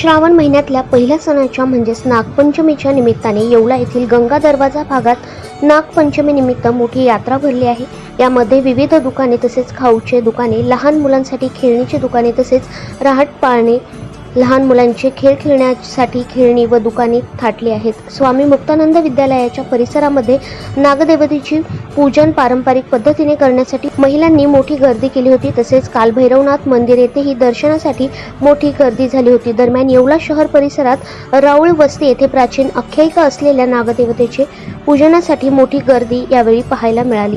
श्रावण महिन्यातल्या पहिल्या सणाच्या म्हणजेच नागपंचमीच्या निमित्ताने येवला येथील गंगा दरवाजा भागात नागपंचमी निमित्त मोठी यात्रा भरली आहे. यामध्ये विविध दुकाने तसेच खाऊचे दुकाने लहान मुलांसाठी खेळणीची दुकाने तसेच राहट पाळणे लहान मुलांचे खेळ खेळण्यासाठी खेळणी व दुकाने थाटली आहेत. स्वामी मुक्तानंद विद्यालयाच्या परिसरामध्ये नागदेवतेची पूजन पारंपरिक पद्धतीने करण्यासाठी महिलांनी मोठी गर्दी केली होती. तसेच काल भैरवनाथ मंदिर येथेही दर्शनासाठी मोठी गर्दी झाली होती. दरम्यान येवला शहर परिसरात राऊळ वस्ती येथे प्राचीन आख्यायिका असलेल्या नागदेवतेचे पूजनासाठी मोठी गर्दी यावेळी पाहायला मिळाली.